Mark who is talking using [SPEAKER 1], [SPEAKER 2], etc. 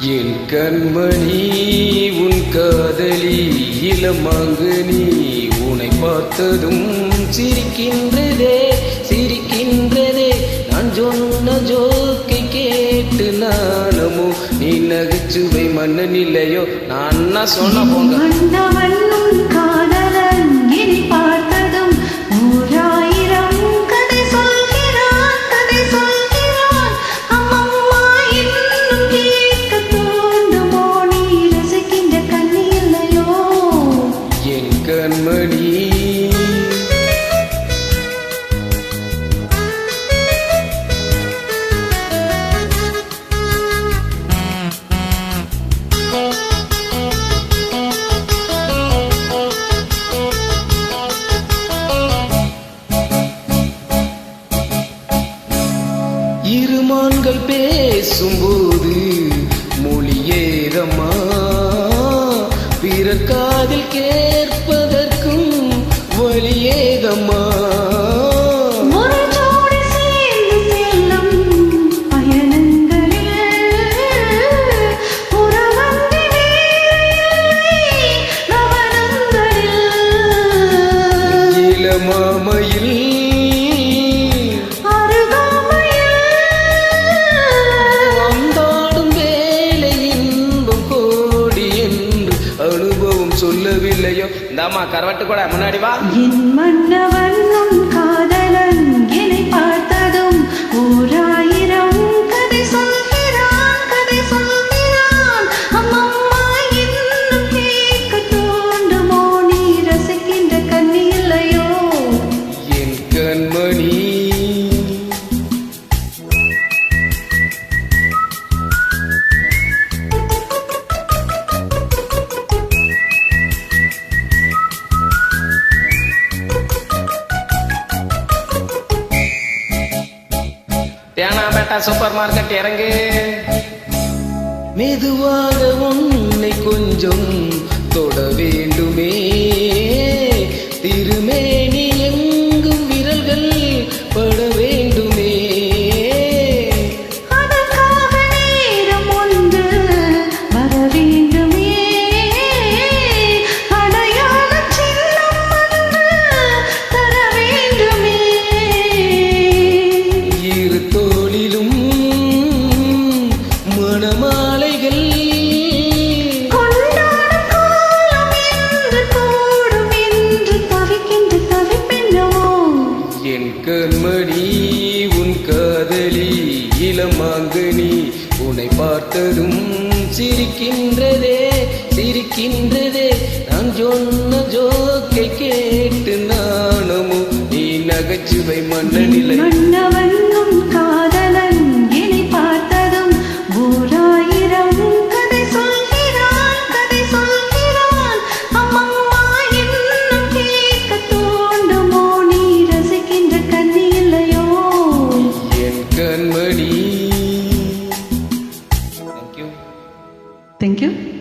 [SPEAKER 1] என் கண்மணி உன் காதலி இளமாங்கனி உன்னை பார்த்ததும் சிரிக்கின்றதே சிரிக்கின்றதே. நான் சொன்ன ஜோக்கை கேட்டு நானமோ நீ நகைச்சுவை மன்னன் இல்லையோ? நான் சொன்ன போங்க? பேசும்போது மொழியேதம்மா பிறர் காதில் கேட்பதற்கும் வழியேதம்மா
[SPEAKER 2] ஒரு
[SPEAKER 1] சொல்லவில்லையோ? இந்தாம்மா கரவட்டு கூட முன்னாடி வா.
[SPEAKER 2] என்
[SPEAKER 1] தேனா பேட்டா சூப்பர் மார்க்கெட் இறங்கு. மெதுவாக உன்னை கொஞ்சம் தொட வேண்டுமே. மணமாலைகள் என் கண்மணி உன் காதலி இளமாங்கனி உன்னை பார்த்ததும் சிரிக்கின்றதே சிரிக்கின்றதே. நான் சொன்ன ஜோக்கை கேட்டு நாணமும் நீ நகைச்சுவை மன்னனிலை Thank
[SPEAKER 2] you.